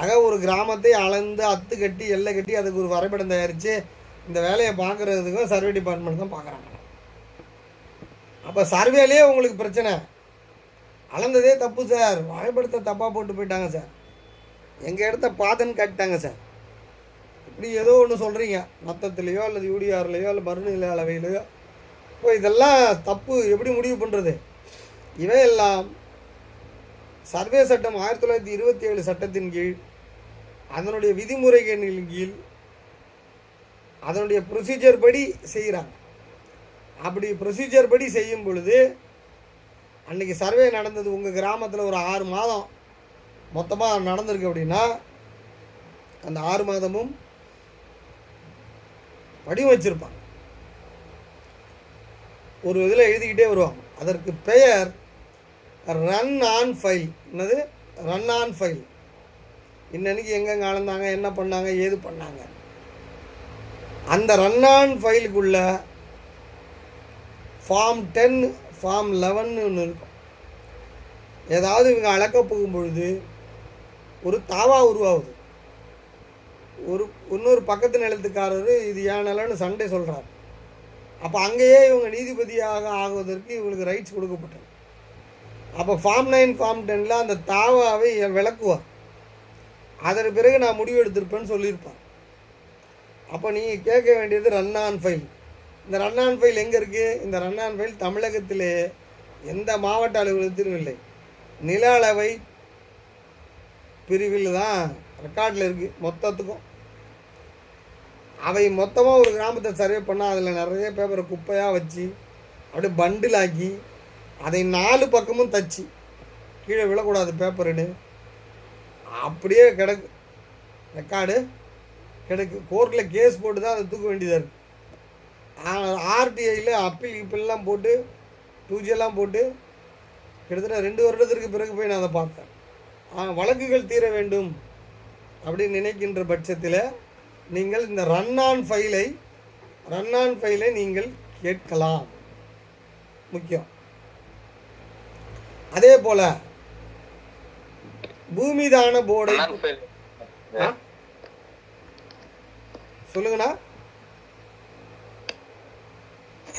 ஆக ஒரு கிராமத்தை அளந்து அத்து கட்டி எல்லை கட்டி அதுக்கு ஒரு வரைபடம் தயாரித்து இந்த வேலையை பார்க்குறதுக்கும் சர்வே டிபார்ட்மெண்ட் தான் பார்க்குறாங்க. அப்போ சர்வேலேயே உங்களுக்கு பிரச்சனை. அளந்ததே தப்பு சார். வரைபடத்தை தப்பாக போட்டு போயிட்டாங்க சார். எங்கள் இடத்த பார்த்துன்னு காட்டிட்டாங்க சார். இப்படி ஏதோ ஒன்று சொல்கிறீங்க மொத்தத்துலேயோ அல்லது யூடிஆர்லேயோ அல்லது மறுநிலை அளவையிலையோ. இப்போ இதெல்லாம் தப்பு. எப்படி முடிவு பண்ணுறது இவையெல்லாம் சர்வே சட்டம் ஆயிரத்தி தொள்ளாயிரத்தி இருபத்தி ஏழு சட்டத்தின் கீழ் அதனுடைய விதிமுறைகளின் கீழ் அதனுடைய ப்ரொசீஜர் படி செய்கிறாங்க அப்படி ப்ரொசீஜர் படி செய்யும் பொழுது அன்றைக்கி சர்வே நடந்தது உங்கள் கிராமத்தில் ஒரு ஆறு மாதம். மொத்தமாக நடந்திருக்கு அப்படின்னா அந்த ஆறு மாதமும் வடிவமைச்சிருப்பாங்க ஒரு இதில் எழுதிக்கிட்டே வருவாங்க. அதற்கு பெயர் ரன் ஆன் ஃபைல் என்னது? ரன் ஆன் ஃபைல் இன்னன்னைக்கு எங்கெங்கே அளந்தாங்க என்ன பண்ணாங்க ஏது பண்ணாங்க? அந்த ரன் ஆன் ஃபைலுக்குள்ள ஃபார்ம் டென் ஃபார்ம் லெவன்னு ஒன்று இருக்கும். ஏதாவது இவங்க அளக்க போகும் பொழுது ஒரு தாவா உருவாகுது. ஒரு இன்னொரு பக்கத்து நிலத்துக்காரர் இது ஏன் நிலம்னு சண்டை சொல்கிறார் அப்போ அங்கேயே இவங்க நீதிபதியாக ஆகுவதற்கு இவங்களுக்கு ரைட்ஸ் கொடுக்கப்பட்டது. அப்போ ஃபார்ம் நைன் ஃபார்ம் டெனில் அந்த தாவாவை விளக்குவார் அதன் பிறகு நான் முடிவு எடுத்திருப்பேன்னு சொல்லியிருப்பார் அப்போ நீங்கள் கேட்க வேண்டியது ரன் ஆன் ஃபைல் இந்த ரன் ஆன் ஃபைல் எங்கே இருக்குது இந்த ரன் ஆன் ஃபைல் தமிழகத்திலே எந்த மாவட்ட அலுவலகத்திலும் இல்லை. நில அளவை பிரிவில் தான் ரெக்கார்டில் இருக்குது மொத்தத்துக்கும். அவை மொத்தமாக ஒரு கிராமத்தை சர்வே பண்ணால் அதில் நிறைய பேப்பரை குப்பையாக வச்சு அப்படியே பண்டில் ஆக்கி அதை நாலு பக்கமும் தச்சு. கீழே விழக்கூடாது பேப்பருன்னு அப்படியே கிடக்கு. ரெக்கார்டு. கிடக்கு. கோர்ட்டில் கேஸ் போட்டு தான் அதை தூக்க வேண்டியதாக இருக்குது ஆர்டிஐயில் அப்பீல் இப்பெல்லாம் போட்டு டூஜியெல்லாம் போட்டு கிட்டத்தட்ட ரெண்டு வருடத்திற்கு பிறகு போய் நான் அதை பார்த்தேன். வழக்குகள் தீர வேண்டும் அப்படின்னு நினைக்கின்ற பட்சத்தில் நீங்கள் இந்த ரன் ஆன் ஃபைலை ரன் ஆன் ஃபைலை நீங்கள் கேட்கலாம். முக்கியம். அதே போல் பூமிதான போர்டை? சொல்லுங்கண்ணா.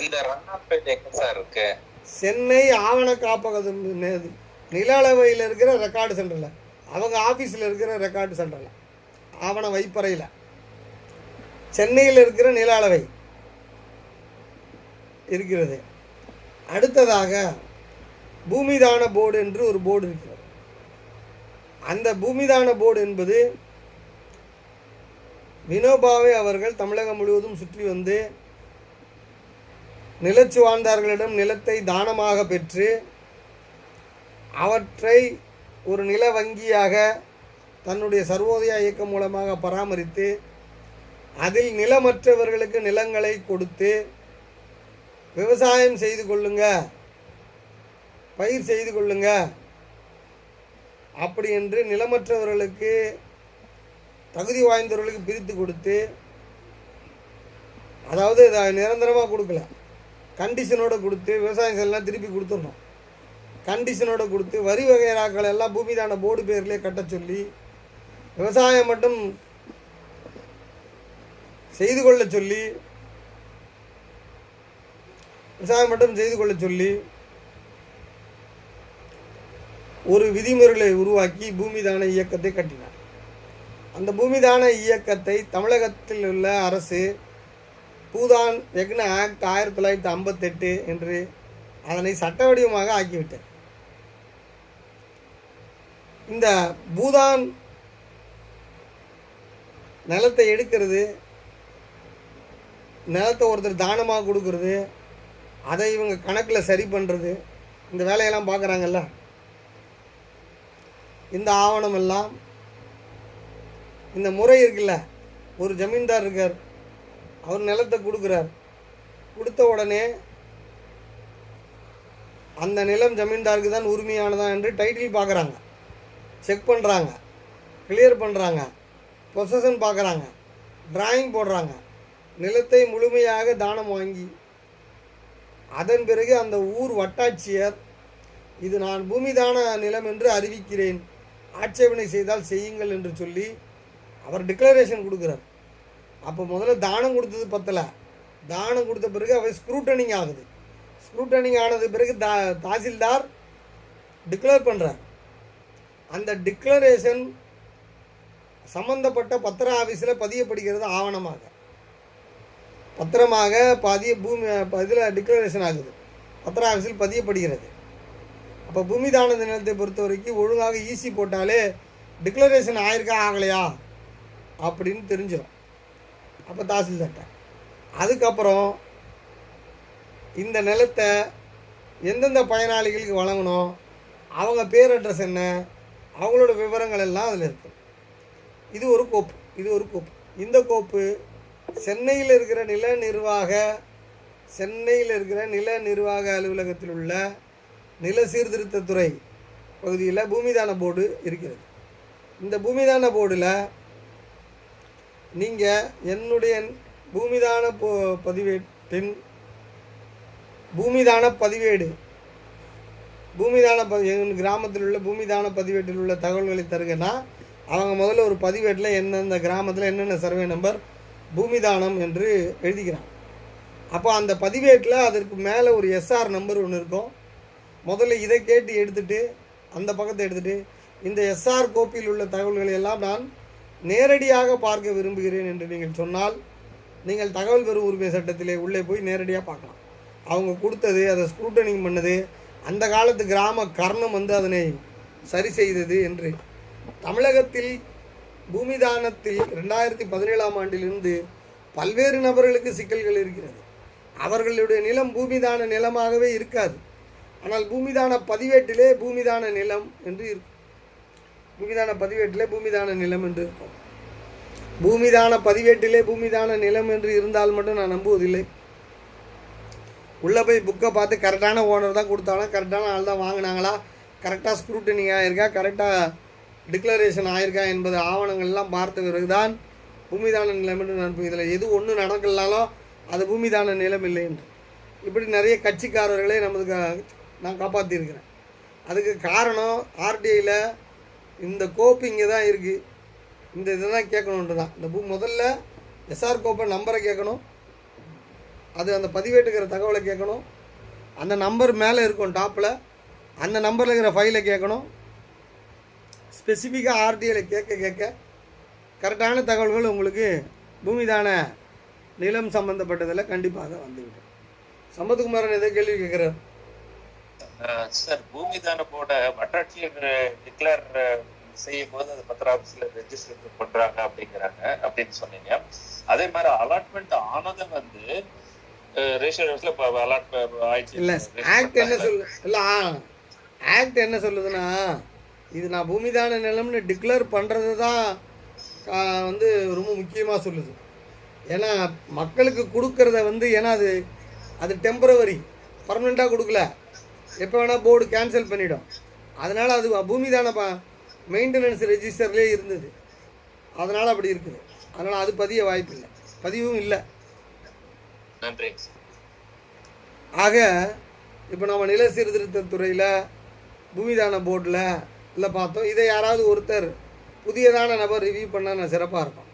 இந்த இருக்கு? சென்னை ஆவண காப்பகம் நில அளவையில் இருக்கிற ரெக்கார்டு சென்டரில் அவங்க ஆஃபீஸில் இருக்கிற ரெக்கார்டு சென்டரில் ஆவண வைப்பறையில். சென்னையில் இருக்கிற நில அளவை இருக்கிறது. அடுத்ததாக பூமிதான போர்டு என்று ஒரு போர்டு இருக்கிறது அந்த பூமிதான போர்டு என்பது வினோபாவை அவர்கள் தமிழகம் முழுவதும் சுற்றி வந்து நிலச்சு வாழ்ந்தார்களிடம் நிலத்தை தானமாக பெற்று அவற்றை ஒரு நில வங்கியாக தன்னுடைய சர்வோதயா இயக்கம் மூலமாக பராமரித்து அதில் நிலமற்றவர்களுக்கு நிலங்களை கொடுத்து விவசாயம் செய்து கொள்ளுங்க பயிர் செய்து கொள்ளுங்கள் அப்படி என்று நிலமற்றவர்களுக்கு தகுதி வாய்ந்தவர்களுக்கு பிரித்து கொடுத்து அதாவது இதை நிரந்தரமாக கொடுக்கல. கண்டிஷனோட கொடுத்து விவசாயம் எல்லாம் திருப்பி கொடுத்துடணும். கண்டிஷனோட கொடுத்து வரி வகைராக்கள் எல்லாம் பூமிதான போர்டு பேர்லேயே கட்ட சொல்லி விவசாயம் மட்டும் செய்து கொள்ள சொல்லி விவசாயம் மட்டும் செய்து கொள்ள சொல்லி ஒரு விதிமுறைகளை உருவாக்கி பூமிதான இயக்கத்தை கட்டினார். அந்த பூமிதான இயக்கத்தை தமிழகத்தில் உள்ள அரசு பூதான் வெக்ன ஆக்ட் ஆயிரத்தி தொள்ளாயிரத்தி ஐம்பத்தெட்டு என்று அதனை சட்ட வடிவமாக ஆக்கிவிட்டது. இந்த பூதான் நிலத்தை எடுக்கிறது நிலத்தை ஒருத்தர் தானமாக கொடுக்கறது அதை இவங்க கணக்கில் சரி பண்ணுறது இந்த வேலையெல்லாம் பார்க்குறாங்கல்ல? இந்த ஆவணம் எல்லாம் இந்த முறை இருக்குல்ல ஒரு ஜமீன்தார் இருக்கார் அவர் நிலத்தை கொடுக்குறார். கொடுத்த உடனே அந்த நிலம் ஜமீன்தாருக்கு தான் உரிமையானதா என்று டைட்டில் பார்க்குறாங்க. செக் பண்ணுறாங்க கிளியர் பண்ணுறாங்க பொசஷன் பார்க்குறாங்க. டிராயிங் போடுறாங்க. நிலத்தை முழுமையாக தானம் வாங்கி அதன் பிறகு அந்த ஊர் வட்டாட்சியர் இது நான் பூமிதான நிலம் என்று அறிவிக்கிறேன். ஆட்சேபனை செய்தால் செய்யுங்கள் என்று சொல்லி அவர் டிக்ளரேஷன் கொடுக்குறார். அப்போ முதல்ல தானம் கொடுத்தது பத்தலை. தானம் கொடுத்த பிறகு அவர் ஸ்க்ரூட்டனிங் ஆகுது. ஸ்க்ரூட்டனிங் ஆனது பிறகு தா தாசில்தார் டிக்ளேர் பண்ணுறார் அந்த டிக்ளரேஷன் சம்பந்தப்பட்ட பத்திர ஆஃபீஸில் பதியப்படுகிறது ஆவணமாக. பத்திரமாக பதிய பூமி இதில் டிக்ளரேஷன் ஆகுது. பத்திர ஆஃபீஸில் பதியப்படுகிறது. அப்போ பூமி தான நிலத்தை பொறுத்த வரைக்கும் ஒழுங்காக ஈஸி போட்டாலே டிக்ளரேஷன் ஆயிருக்கா ஆகலையா? அப்படின்னு தெரிஞ்சிடும் அப்போ தாசில்தார்ட்ட. அதுக்கப்புறம் இந்த நிலத்தை எந்தெந்த பயனாளிகளுக்கு வழங்கணும் அவங்க பேர் அட்ரஸ் என்ன அவங்களோட விவரங்கள் எல்லாம் அதில் இருக்கும் இது ஒரு கோப்பு இது ஒரு கோப்பு. இந்த கோப்பு சென்னையில் இருக்கிற நில நிர்வாக சென்னையில் இருக்கிற நில நிர்வாக அலுவலகத்தில் உள்ள நில சீர்திருத்தத்துறை பகுதியில் பூமிதான போர்டு இருக்கிறது. இந்த பூமிதான போர்டில் நீங்கள் என்னுடைய பூமிதான போ பதிவேட்டின் பூமிதான பதிவேடு பூமிதான ப எங்கள் கிராமத்தில் உள்ள பூமிதான பதிவேட்டில் உள்ள தகவல்களை தருங்கன்னா அவங்க முதல்ல ஒரு பதிவேட்டில் எந்தெந்த கிராமத்தில் என்னென்ன சர்வே நம்பர் பூமிதானம் என்று எழுதிக்கிறாங்க. அப்போ அந்த பதிவேட்டில் அதற்கு மேலே ஒரு எஸ்ஆர் நம்பர் ஒன்று இருக்கும். முதல்ல இதை கேட்டு எடுத்துட்டு அந்த பக்கத்தை எடுத்துட்டு இந்த எஸ்ஆர் கோப்பில் உள்ள தகவல்களை எல்லாம் நான் நேரடியாக பார்க்க விரும்புகிறேன் என்று நீங்கள் சொன்னால் நீங்கள் தகவல் பெறும் உரிமை சட்டத்திலே உள்ளே போய் நேரடியாக பார்க்கலாம். அவங்க கொடுத்தது அதை ஸ்க்ரூட்டனிங் பண்ணது அந்த காலத்து கிராம கர்ணம் வந்து அதனை சரி செய்தது என்று. தமிழகத்தில் பூமிதானத்தில் ரெண்டாயிரத்தி பதினேழாம் ஆண்டிலிருந்து பல்வேறு நபர்களுக்கு சிக்கல்கள் இருக்கிறது. அவர்களுடைய நிலம் பூமிதான நிலமாகவே இருக்காது. ஆனால் பூமிதான பதிவேட்டிலே பூமிதான நிலம் என்று இருக்கும் பூமிதான பதிவேட்டிலே பூமிதான நிலம் என்று இருக்கும். பூமிதான பதிவேட்டிலே பூமிதான நிலம் என்று இருந்தால் மட்டும் நான் நம்புவதில்லை. உள்ளே போய் புக்கை பார்த்து கரெக்டான ஓனர் தான் கொடுத்தாலும் கரெக்டான ஆள் தான் வாங்கினாங்களா? கரெக்டாக ஸ்க்ரூட்டனிங் ஆகிருக்கா கரெக்டாக டிக்ளரேஷன் ஆயிருக்கா என்பது ஆவணங்கள்லாம் பார்த்த பிறகு தான் பூமிதான நிலம் என்று நான் இதில் எது ஒன்று நடக்கலனாலும் அது பூமிதான நிலம் இல்லை என்று. இப்படி நிறைய கட்சிக்காரர்களே நமது நான் காப்பாற்றியிருக்கிறேன் அதுக்கு காரணம் ஆர்டிஐயில் இந்த கோப்பு இங்கே தான் இருக்குது இந்த இதை தான் கேட்கணுன்ட்டு தான். இந்த பூ முதல்ல எஸ்ஆர் கோப்பை நம்பரை கேட்கணும். அது அந்த பதிவேட்டுக்கிற தகவலை கேட்கணும். அந்த நம்பர் மேலே இருக்கும் டாப்பில் அந்த நம்பரில் இருக்கிற ஃபைலை கேட்கணும். ஸ்பெசிஃபிக்காக ஆர்டிஐயில் கேட்க கேட்க கரெக்டான தகவல்கள் உங்களுக்கு பூமிதான நிலம் சம்மந்தப்பட்டதில் கண்டிப்பாக வந்துவிடும். சம்பத்குமாரன் எதோ கேள்வி கேட்குறார்? சார் பூமிதான போர்ட வட்டாட்சியர் டிக்ளேர் செய்யும் போது அது பத்திர ஆபீஸ்ல ரெஜிஸ்டர் பண்றாங்க அப்படிங்கிறாங்க அப்படின்னு சொன்னீங்க. அதே மாதிரி அலாட்மெண்ட் ஆனதை வந்து ஆக்ட் என்ன சொல்லு இல்லை ஆக்ட் என்ன சொல்லுதுன்னா இது நான் பூமிதான நிலம்னு டிக்ளேர் பண்ணுறது தான் வந்து ரொம்ப முக்கியமாக சொல்லுது. ஏன்னா மக்களுக்கு கொடுக்கறத வந்து ஏன்னா அது அது டெம்பரவரி பர்மனெண்ட்டாக கொடுக்கல. எப்போ வேணால் போர்டு கேன்சல் பண்ணிடும். அதனால் அது பூமிதான ப மெயின்டெனன்ஸ் ரெஜிஸ்டர்லேயே இருந்தது. அதனால் அப்படி இருக்குது. அதனால் அது பதிய வாய்ப்பில்லை. பதிவும் இல்லை. நன்றிங்க சார் ஆக இப்போ நம்ம நில சீர்திருத்தத் துறையில் பூமிதான போர்டில் இல்லை பார்த்தோம். இதை யாராவது ஒருத்தர் புதியதான நபர் ரிவ்யூ பண்ணால் நான் சிறப்பாக இருக்கும்.